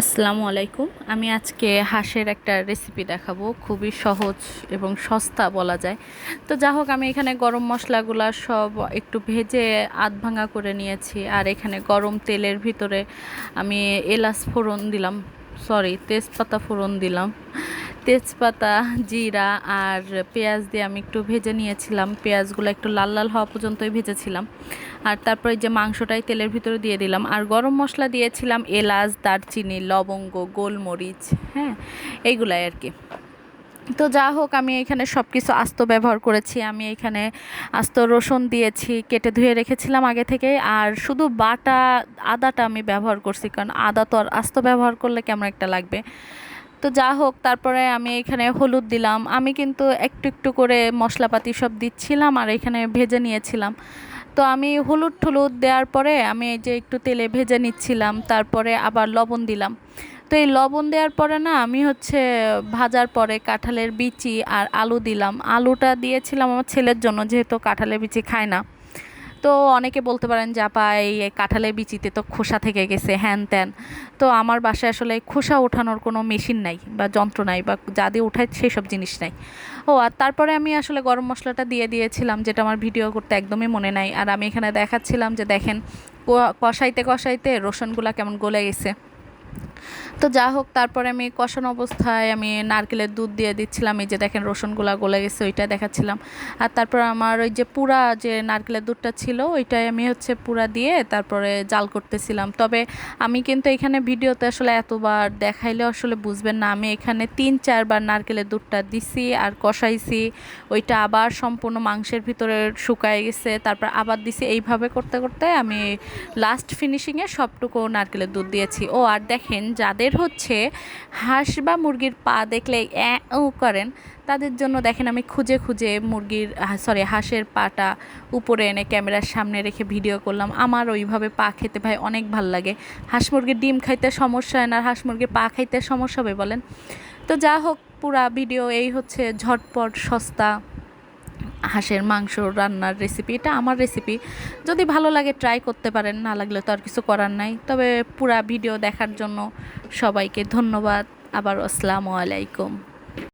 আসসালামু আলাইকুম। আমি আজকে হাঁসের একটা রেসিপি দেখাবো। খুবই সহজ এবং সস্তা বলা যায়। তো যা হোক, আমি এখানে গরম মশলাগুলো সব একটু ভেজে আধ ভাঙা করে নিয়েছি। আর এখানে গরম তেলের ভিতরে আমি এলাচ ফোড়ন দিলাম। সরি তেজপাতা ফোড়ন দিলাম। তেজপাতা, জিরা আর পেঁয়াজ দিয়ে আমি একটু ভেজে নিয়েছিলাম। পেঁয়াজগুলো একটু লাল লাল হওয়া পর্যন্তই ভেজেছিলাম। আর তারপরে যে মাংসটাই তেলের ভিতরে দিয়ে দিলাম। আর গরম মশলা দিয়েছিলাম এলাচ, দারচিনি, লবঙ্গ, গোলমরিচ হ্যাঁ এইগুলাই আর কি। তো যা হোক, আমি এখানে সব কিছু আস্ত ব্যবহার করেছি। আমি এখানে আস্ত রসুন দিয়েছি, কেটে ধুয়ে রেখেছিলাম আগে থেকে। আর শুধু বাটা, আদাটা আমি ব্যবহার করছি, কারণ আদা তো আর আস্ত ব্যবহার করলে কেমন একটা লাগবে। তো যা হোক, তারপরে আমি এখানে হলুদ দিলাম। আমি কিন্তু একটু একটু করে মশলাপাতি সব দিচ্ছিলাম আর এখানে ভেজে নিয়েছিলাম। তো আমি হলুদ টলুদ দেওয়ার পরে আমি এই যে একটু তেলে ভেজে নিচ্ছিলাম, তারপরে আবার লবণ দিলাম। তো এই লবণ দেওয়ার পরে না, আমি হচ্ছে ভাজার পরে কাঁঠালের বিচি আর আলু দিলাম। আলুটা দিয়েছিলাম আমার ছেলের জন্য, যেহেতু কাঁঠালের বিচি খায় না। তো অনেকে বলতে পারেন যে, আপা, এই কাঁঠালের বিচিতে তো খোসা থেকে গেছে, হ্যান ত্যান। তো আমার বাসায় আসলে খোসা ওঠানোর কোনো মেশিন নাই বা যন্ত্র নাই বা যা দিয়ে ওঠায় সেই সব জিনিস নাই। ও, আর তারপরে আমি আসলে গরম মশলাটা দিয়ে দিয়েছিলাম, যেটা আমার ভিডিও করতে একদমই মনে নাই। আর আমি এখানে দেখাচ্ছিলাম যে, দেখেন কষাইতে কষাইতে রসুনগুলা কেমন গলে গেছে। তো যা হোক, তারপরে আমি কষানো অবস্থায় আমি নারকেলের দুধ দিয়ে দিচ্ছিলাম। এই যে দেখেন, রসুনগুলা গলে গেছে ওইটা দেখাচ্ছিলাম। আর তারপর আমার ওই যে পুরা যে নারকেলের দুধটা ছিল, ওইটাই আমি হচ্ছে পুরা দিয়ে তারপরে জাল করতেছিলাম। তবে আমি কিন্তু এখানে ভিডিওতে আসলে এতবার দেখাইলে আসলে বুঝবেন না। আমি এখানে তিন, চারবার নারকেলের দুধটা দিছি আর কষাইছি। ওইটা আবার সম্পূর্ণ মাংসের ভিতরে শুকায় গেছে, তারপর আবার দিছি। এইভাবে করতে করতে আমি লাস্ট ফিনিশিংয়ে সবটুকু নারকেলের দুধ দিয়েছি। ও, আর দেখেন যাদের হচ্ছে হাঁস বা মুরগির পা দেখলে ও করেন, তাদের জন্য দেখেন আমি খুঁজে খুঁজে মুরগির সরি হাঁসের পাটা উপরে এনে ক্যামেরার সামনে রেখে ভিডিও করলাম। আমার ওইভাবে পা খেতে ভাই অনেক ভালো লাগে। হাঁস মুরগির ডিম খাইতে সমস্যা হয় না, হাঁস মুরগির পা খাইতে সমস্যা হবে বলেন। তো যা হোক, পুরা ভিডিও এই হচ্ছে ঝটপট, সস্তা। হাঁসের মাংস রান্নার রেসিপি এটা আমার রেসিপি যদি ভালো লাগে ট্রাই করতে পারেন, না লাগলে তো আর কিছু করার নাই। তবে পুরা ভিডিও দেখার জন্য সবাইকে ধন্যবাদ। আবার আসসালামু আলাইকুম।